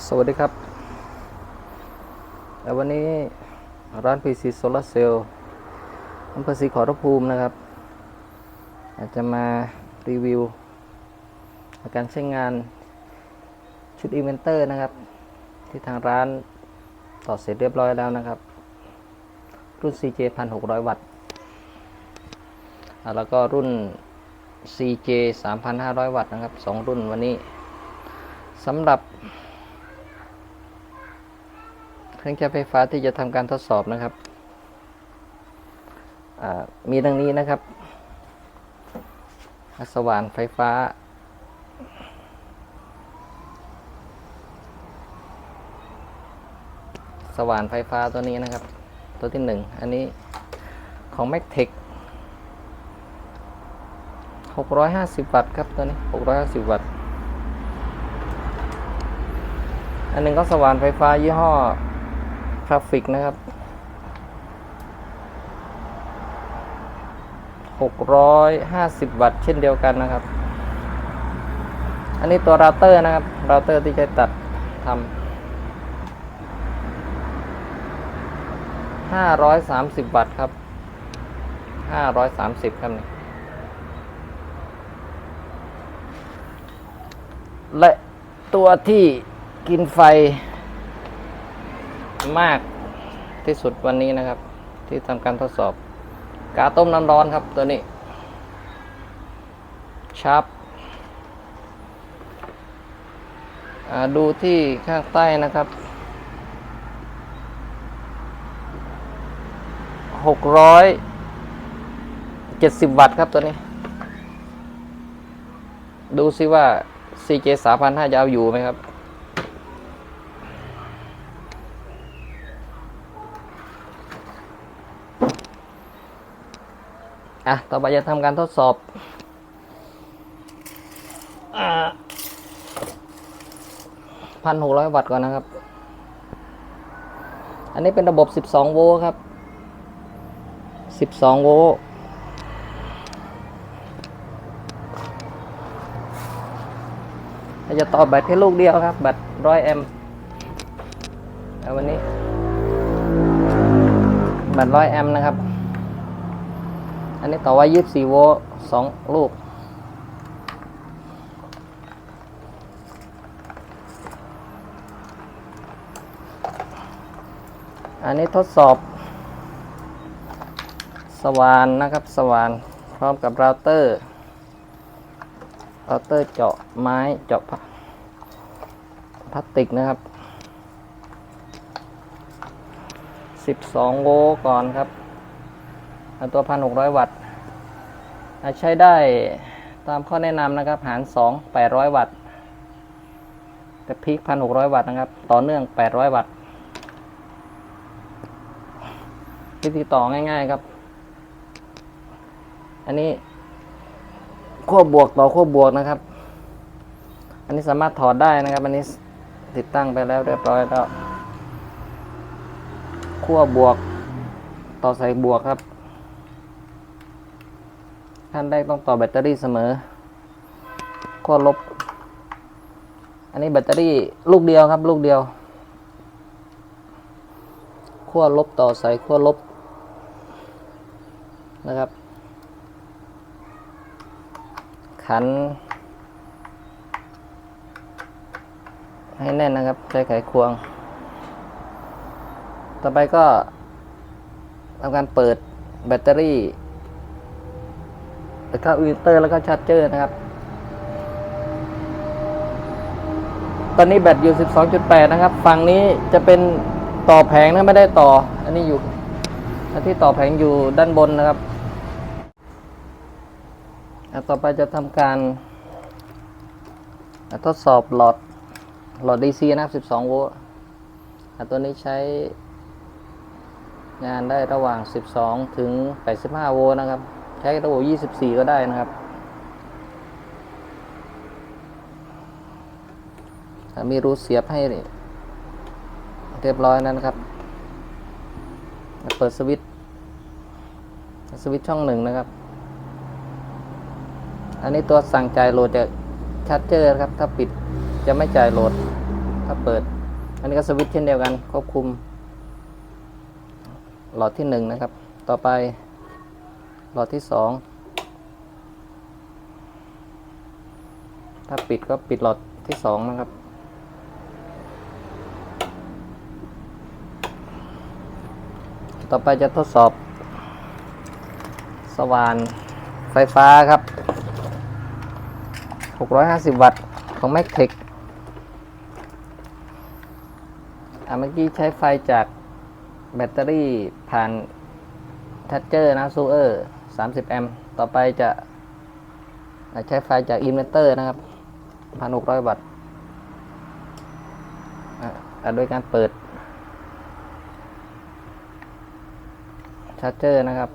สวัสดีครับแล้ววันนี้ร้าน PC Solar Cell อำเภอศรีขอรภูมินะครับ อาจจะมารีวิว การใช้งานชุดอินเวนเตอร์นะครับ ที่ทางร้านต่อเสร็จเรียบร้อยแล้วนะครับ รุ่น CJ 1600 วัตต์ แล้วก็รุ่น CJ 3500 วัตต์นะครับสองรุ่นวันนี้สำหรับ เครื่องใช้ไฟฟ้าที่จะทำการทดสอบนะครับมีดังนี้นะครับสว่านไฟฟ้า สว่านไฟฟ้าตัวนี้นะครับ ตัวที่หนึ่งอันนี้ของ m a c t e c 650 วัตต์ครับตัวนี้ 650 วัตต์ อันหนึงก็สว่านไฟฟ้ายี่ห้อ ราฟิกนะครับ650 วัตต์เช่นเดียวกันนะครับ อันนี้ตัวเราเตอร์นะครับ เราเตอร์ที่ใช้ตัดทำ530 วัตต์ครับ 530 ครับนี่และตัวที่กินไฟ มากที่สุดวันนี้นะครับ ที่ทำการทดสอบ กาต้มน้ำร้อนครับตัวนี้ชาร์ปดูที่ข้างใต้นะครับ 670 วัตต์ครับตัวนี้ ดูซิว่า CJ 3,500 จะเอาอยู่ไหมครับ อะ ต่อไปจะทำการทดสอบพันหกร้อยวัตต์ก่อนนะครับ อันนี้เป็นระบบ12โวลต์ครับ12โวลต์เราจะต่อแบตแค่ลูกเดียวครับ แบตร้อยแอมป์วันนี้ แบตร้อยแอมป์นะครับ อันนี้ต่อไว้ยี่สี่โวลต์สองลูก อันนี้ทดสอบ สว่านนะครับ สว่านพร้อมกับเราเตอร์เราเตอร์เจาะไม้เจาะพลาพลาสติกนะครับ 12 โวลต์ก่อนครับ เอาตัว1,600วัตต์ใช้ได้ตามข้อแนะนำนะครับ หาร2 800วัตต์แต่พีค1,600วัตต์นะครับ ต่อเนื่อง800วัตต์วิธีต่อง่ายๆครับ อันนี้ขั้วบวกต่อขั้วบวกนะครับ อันนี้สามารถถอดได้นะครับ อันนี้ติดตั้งไปแล้วเรียบร้อยแล้วขั้วบวกต่อใส่บวกครับ ขั้นแรกต้องต่อแบตเตอรี่เสมอขั้วลบ อันนี้แบตเตอรี่ลูกเดียวครับ ลูกเดียวขั้วลบต่อใส่ขั้วลบนะครับ ขัน ให้แน่นนะครับ ใช้ไขควง ต่อไปก็ทำการเปิดแบตเตอรี่ แล้วก็อินเตอร์แล้วก็ชาร์จเจอร์นะครับ ตอนนี้แบตอยู่ 12.8 นะครับ ฝั่งนี้จะเป็นต่อแผงนะไม่ได้ต่อ อันนี้อยู่อันที่ต่อแผงอยู่ด้านบนนะครับอะต่อไปจะทำการทดสอบหลอดหลอด DC นะครับ 12 โวลต์อะตัวนี้ใช้งานได้ระหว่าง 12 ถึง 85 โวลต์นะครับ ใช้ระบบ 24 ก็ได้นะครับมีรูเสียบให้เรียบร้อยแล้นครับ เปิดสวิตช์สวิตช์ช่องหนึ่งนะครับ อันนี้ตัวสั่งจ่ายโหลดจากชาร์จเจอร์ครับ ถ้าปิดจะไม่จ่ายโหลด ถ้าถ้าเปิด อันนี้ก็สวิตช์เช่นเดียวกันควบคุม หลอดที่หนึ่งนะครับ ต่อไป หลอดที่สองถ้าปิดก็ปิดหลอดที่สองนะครับ ต่อไปจะทดสอบ สว่านไฟฟ้าครับ 650 วัตต์ของ m a c t e c อะเมื่อกี้ใช้ไฟจากแบตเตอรี่ผ่านทัชเจอร์นะซูเออร์ 30 แอมป์ต่อไปจะใช้ไฟจากอินเวอร์เตอร์นะครับ 1,600 วัตต์อะอะโดยการเปิดชาร์จเจอร์นะครับ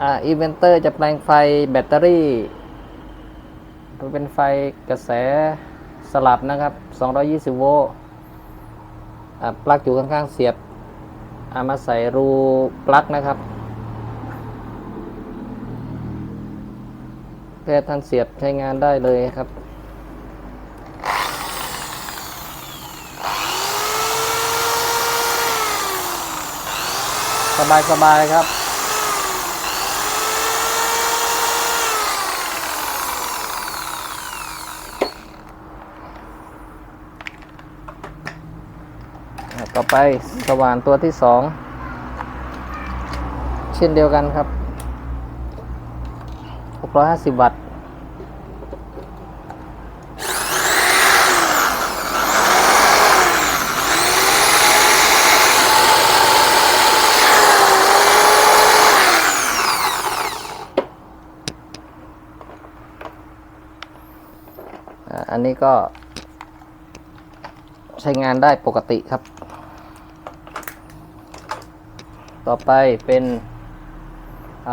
อ่าอีเวนเตอร์จะแปลงไฟแบตเตอรี่ เป็นไฟกระแสสลับนะครับ 220 โวลต์ปลั๊กอยู่ข้างๆเสียบ เอามาใส่รูปลั๊กนะครับ เพื่อท่านเสียบใช้งานได้เลยครับสบายๆครับ ต่อไปสว่านตัวที่สองเช่นเดียวกันครับ 650 วัตต์อันนี้ก็ใช้งานได้ปกติครับ ต่อไปเป็น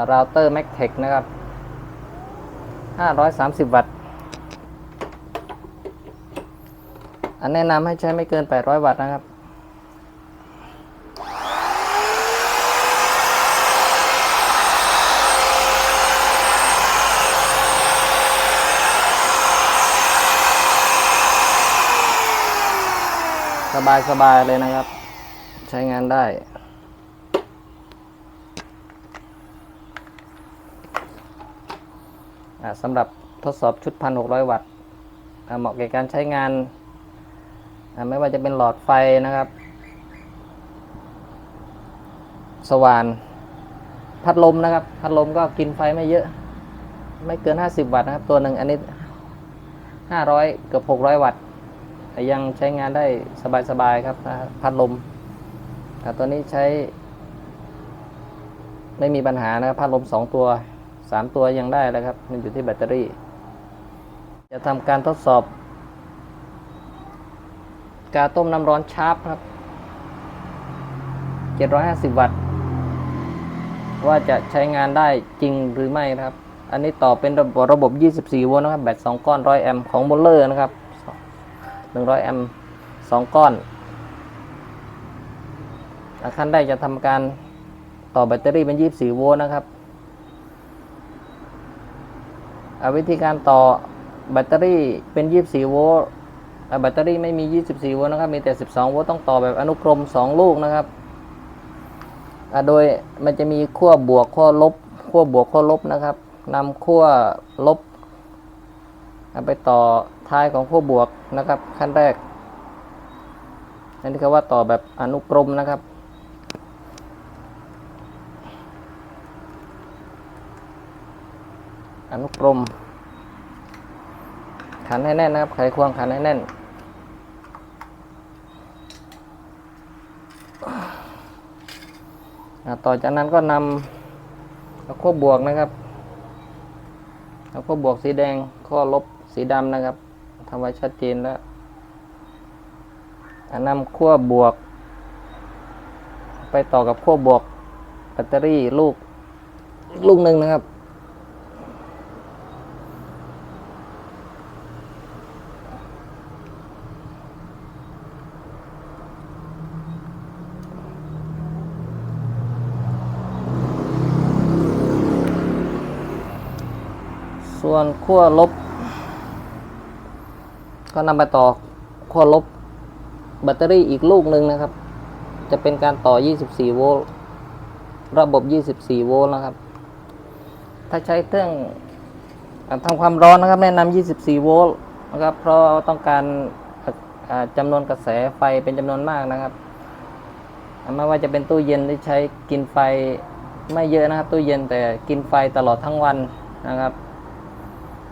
เราเตอร์ MacTech นะครับ 530 วัตต์ อันแนะนำให้ใช้ไม่เกิน 800 วัตต์นะครับ สบายสบายเลยนะครับ ใช้งานได้ อ่า สำหรับทดสอบชุด 1,600 วัตต์เหมาะแก่การใช้งาน ไม่ว่าจะเป็นหลอดไฟนะครับ สว่าน พัดลมนะครับ พัดลมก็กินไฟไม่เยอะ ไม่เกิน 50 วัตต์นะครับ ตัวหนึ่งอันนี้ 500 เกือบ 600 วัตต์แต่ยังใช้งานได้สบายๆครับ พัดลมแต่ตัวนี้ใช้ ไม่มีปัญหานะครับ พัดลมสองตัว สามตัวยังได้แล้วครับ มันอยู่ที่แบตเตอรี่ จะทำการทดสอบ กาต้มน้ำร้อนชาร์ปครับ 750 วัตต์ ว่าจะใช้งานได้จริงหรือไม่นะครับ อันนี้ต่อเป็นระบบระบบ 24 โวลต์นะครับ แบต 2 ก้อน 100 แอมป์ของโมเลอร์นะครับ 100 แอมป์2 ก้อน อาขั้นได้จะทำการต่อแบตเตอรี่เป็น 24 โวลต์นะครับอ่า วิธีการต่อแบตเตอรี่เป็น 24 โวลต์แบตเตอรี่ไม่มี 24 โวลต์นะครับ มีแต่ 12 โวลต์ต้องต่อแบบอนุกรม 2 ลูกนะครับ โดยมันจะมีขั้วบวกขั้วลบขั้วบวกขั้วลบนะครับนำขั้วลบไปต่อท้ายของขั้วบวกนะครับ ขั้นแรกอันนี้คือว่าต่อแบบอนุกรมนะครับ อนุกรม ขันให้แน่นนะครับ ไขควงขันให้แน่น ต่อจากนั้นก็นำขั้วบวกนะครับขั้วบวกสีแดงขั้วลบสีดำนะครับทำไว้ชัดเจนแล้วอ่านำขั้วบวก ไปต่อกับขั้วบวกแบตเตอรี่ลูกลูกหนึ่งนะครับ ส่วนขั้วลบ ก็นำไปต่อขั้วลบแบตเตอรี่อีกลูกหนึ่งนะครับ จะเป็นการต่อ 24 โวลต์ระบบ 24 โวลต์นะครับ ถ้าใช้เครื่องทำความร้อนนะครับ แนะนำ 24 โวลต์นะครับ เพราะต้องการจำนวนกระแสไฟเป็นจำนวนมากนะครับไม่ว่าจะเป็นตู้เย็นที่ใช้กินไฟไม่เยอะนะครับ ตู้เย็นแต่กินไฟตลอดทั้งวันนะครับ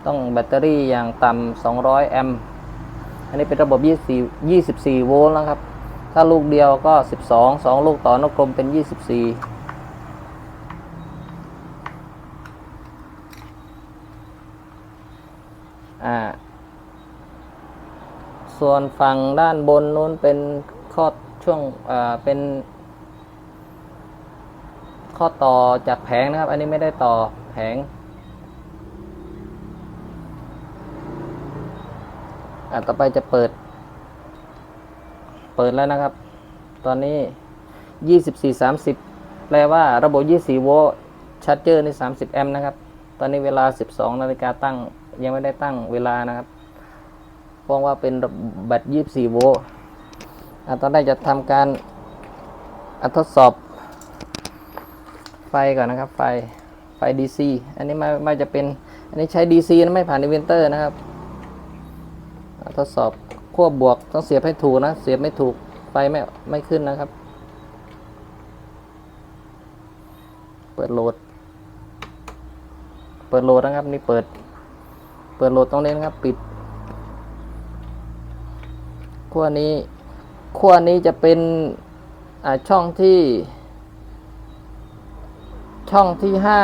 ต้องแบตเตอรี่อย่างต่ำ200 แอมป์อันนี้เป็นระบบ 24 24 โวลต์นะครับ ถ้าลูกเดียวก็ 12 2 ลูกต่อนกกลมเป็น 24อ่าส่วนฝั่งด้านบนนู้นเป็นข้อช่วงอ่าเป็น ข้อต่อจากแผงนะครับ อันนี้ไม่ได้ต่อแผง อะต่อไปจะเปิด เปิดแล้วนะครับ ตอนนี้24 30แปลว่าระบบ24โวลต์ชาร์จเจอร์ในี่30แอมป์นะครับ ตอนนี้เวลา12นาฬิกาตั้ง ยังไม่ได้ตั้งเวลานะครับเพราะว่าเป็นแบต24โวลต์อะตอนแรกจะทำการทดสอบ ไฟก่อนนะครับ ไฟไฟ DC อันนี้ไม่ไม่จะเป็น อันนี้ใช้ DC นะไม่ผ่านอินเวนเตอร์นะครับ ทดสอบขั้วบวกต้องเสียบให้ถูกนะ เสียบไม่ถูกไฟไม่ไม่ขึ้นนะครับ เปิดโหลด เปิดโหลดนะครับนี่เปิด เปิดโหลดตรงนี้นะครับ ปิดขั้วนี้ขั้วนี้จะเป็นอ่าช่องที่ ช่องที่ห้า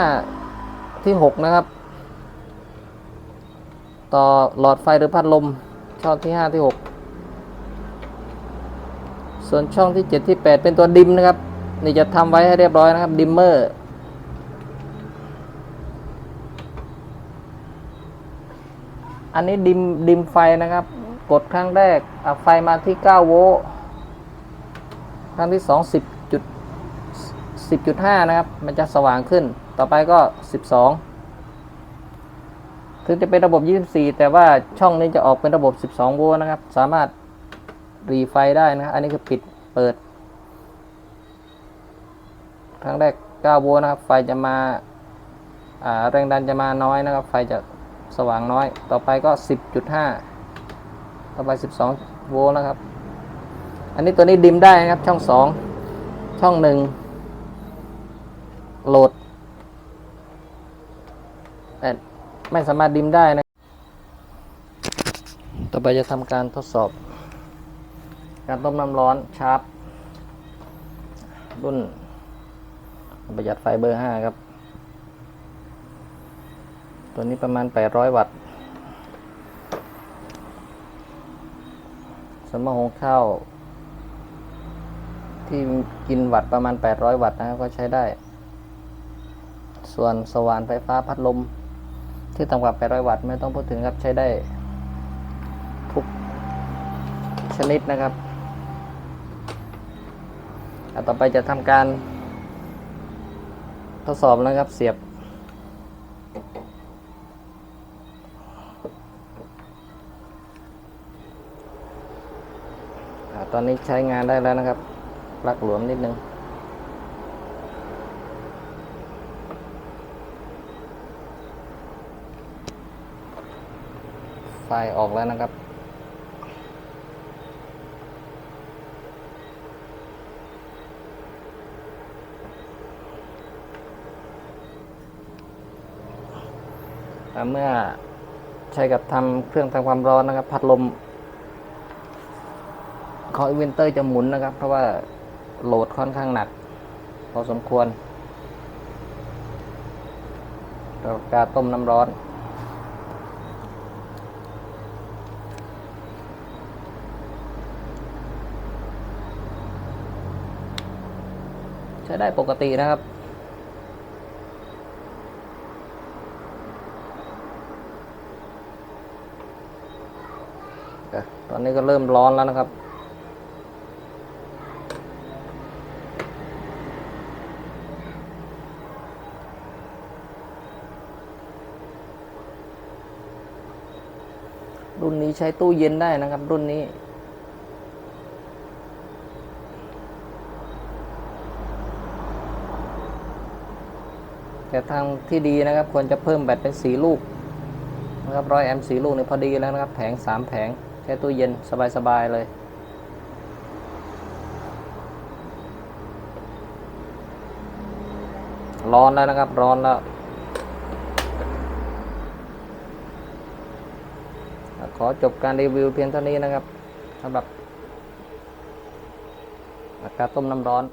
ที่หกนะครับ ต่อหลอดไฟหรือพัดลม ช่องที่5ที่6ส่วนช่องที่7ที่8เป็นตัวดิมนะครับ นี่จะทำไว้ให้เรียบร้อยนะครับดิมเมอร์อันนี้ดิมดิมไฟนะครับ กดครั้งแรกอะไฟมาที่ 9 โวลต์ครั้งที่ 2 10จุด10.5 นะครับ มันจะสว่างขึ้น ต่อไปก็ 12 ถึงจะเป็นระบบ 24 แต่ว่าช่องนี้จะออกเป็นระบบ 12 โวลต์นะครับ สามารถรีไฟได้นะครับอันนี้คือปิดเปิด ครั้งแรก 9 โวลต์นะครับ ไฟจะมาแรงดันจะมาน้อยนะครับ ไฟจะสว่างน้อย ต่อไปก็ 10.5 ต่อไป 12 โวลต์นะครับ อันนี้ตัวนี้ดิมได้นะครับ ช่อง 2 ช่อง 1 โหลดแต่ ไม่สามารถดิมได้นะ ต่อไปจะทำการทดสอบ การต้มน้ำร้อนชาร์ปรุ่น ประหยัดไฟเบอร์ 5 ครับ ตัวนี้ประมาณ 800 วัตต์สมรหงข้าวที่กินวัตต์ประมาณ 800 วัตต์นะครับก็ใช้ได้ ส่วนสว่านไฟฟ้าพัดลม ที่ต่ำกว่า 800 วัตต์ไม่ต้องพูดถึงครับใช้ได้ ทุกชนิดนะครับต่อไปจะทำการทดสอบนะครับเสียบอตอนนี้ใช้งานได้แล้วนะครับ ปลักหลวมนิดนึง ไฟออกแล้วนะครับ เมื่อใช้กับทำเครื่องทำความร้อนนะครับ พัดลมของอินเวนเตอร์จะหมุนนะครับ เพราะว่าโหลดค่อนข้างหนัก พอสมควรเราการต้มน้ำร้อน ช้ได้ปกตินะครับตอนนี้ก็เริ่มร้อนแล้วนะครับ รุ่นนี้ใช้ตู้เย็นได้นะครับ รุ่นนี้ แต่ทางที่ดีนะครับ ควรจะเพิ่มแบตเป็นสีลูกนะครับร้อยแอมป์สีลูกนี่พอดีแล้วนะครับแผงสามแผงใช้ตู้เย็นสบายๆเลยร้อนแล้วนะครับ ร้อนแล้ว ขอจบการรีวิวเพียงเท่านี้นะครับสำหรับอากาศต้มน้ำร้อน